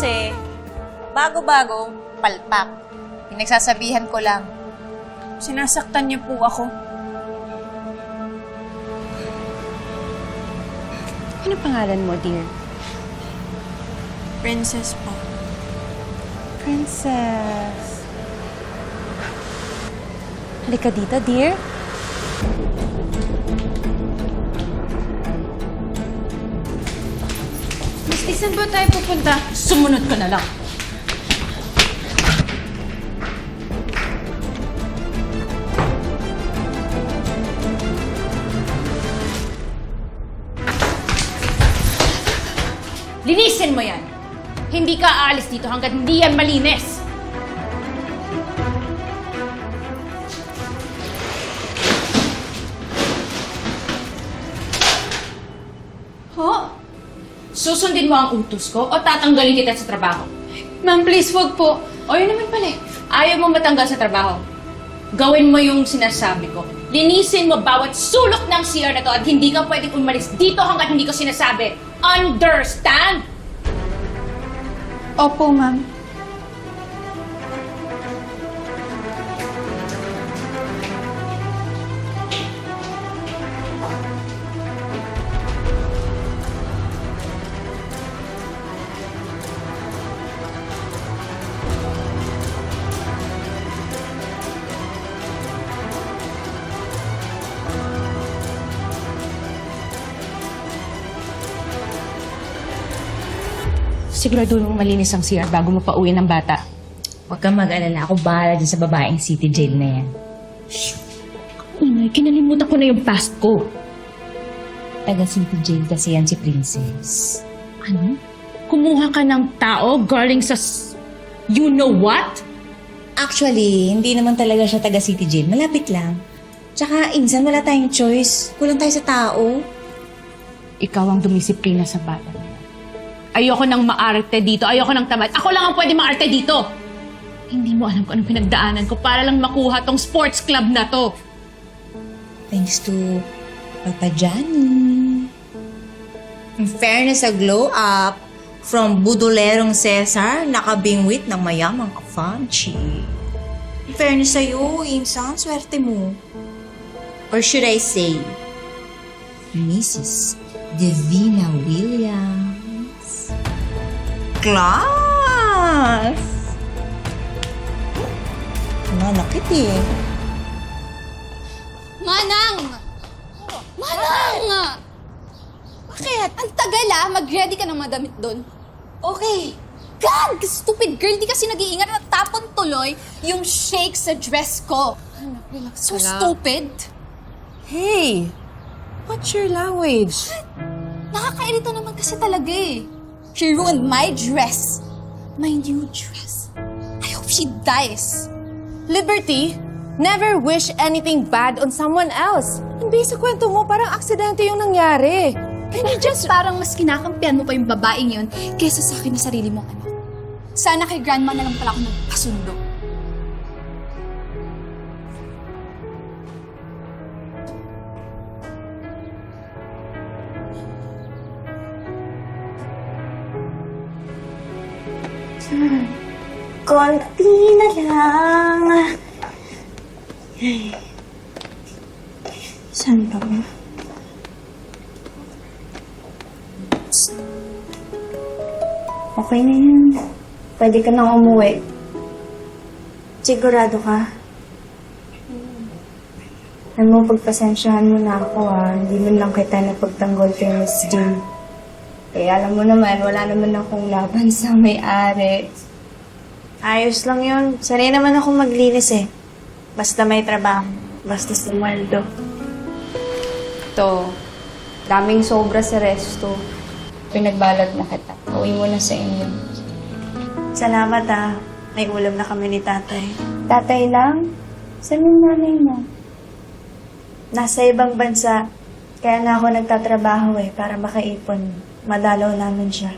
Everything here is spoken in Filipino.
kasi, bago-bago, palpak. Pinagsasabihan ko lang. Sinasaktan niyo po ako. Ano pangalan mo, dear? Princess po. Princess. Halika dito, dear. Saan ba tayo pupunta? Sumunod ka na lang. Linisin mo yan! Hindi ka aalis dito hanggat hindi yan malinis! Ho? Susundin mo ang utos ko o tatanggalin kita sa trabaho? Ma'am, please, wag po. O yun naman pala eh. Ayaw mo matanggal sa trabaho. Gawin mo yung sinasabi ko. Linisin mo bawat sulok ng CR na to at hindi ka pwedeng umalis dito hanggat hindi ko sinasabi. Understand? Opo, ma'am. Sigurado mong malinis ang CR bago mo pauwi ng bata. Huwag kang mag-alala. Ako bahala dyan sa babaeng City Jade na yan. Ingay, kinalimutan ko na yung past ko. Taga City Jade kasi yan si Princess. Ano? Kumuha ka ng tao galing sa... s- You know what? Actually, hindi naman talaga siya taga City Jade. Malapit lang. Tsaka, insan wala tayong choice. Kulang tayo sa tao. Ikaw ang dumisiplina sa bata. Ayoko nang maarte dito. Ayoko nang tamad. Ako lang ang pwede maarte dito. Hindi mo alam kung anong pinagdaanan ko para lang makuha tong sports club na to. Thanks to Papa Johnny. In fairness sa glow up, from budolerong Cesar, nakabingwit ng mayamang kafanchi. In fairness sa'yo, insan, swerte mo. Or should I say, Mrs. Divina Williams. Class! Manakit eh. Manang! Manang! Bakit? Ang tagal ah. Mag-ready ka ng madamit doon. Okay. God! Stupid girl. Di kasi nag-iingat at tapon tuloy yung shake sa dress ko. So stupid. Hey! What's your language? Nakakairita naman kasi talaga eh. She ruined my dress. My new dress. I hope she dies. Liberty, never wish anything bad on someone else. Hindi sa kwento mo, parang aksidente yung nangyari. Can you just parang mas kinakampihan mo pa yung babaeng yun kaysa sa akin na sarili mong anak. Sana kay grandma na lang pala ako nagpasundo. Konti na lang. Ay. Saan ba? Okay na yan. Pwede ka nang umuwi. Sigurado ka? Alam mo, pagpasensyahan mo na ako ah. Hindi man lang kita napagtanggol kay Miss Jean. Kaya alam mo naman, wala naman akong laban sa may-ari. Ayos lang yun. Sanay naman ako maglinis eh. Basta may trabaho. Basta sumweldo. Ito, daming sobra sa resto. Pinagbalad na kita. Uwi mo na sa inyo. Salamat ah. May ulam na kami ni tatay. Tatay lang? Saan yung nanay mo? Nasa ibang bansa. Kaya nga ako nagtatrabaho eh, para makaipon. Madalaw namin siya.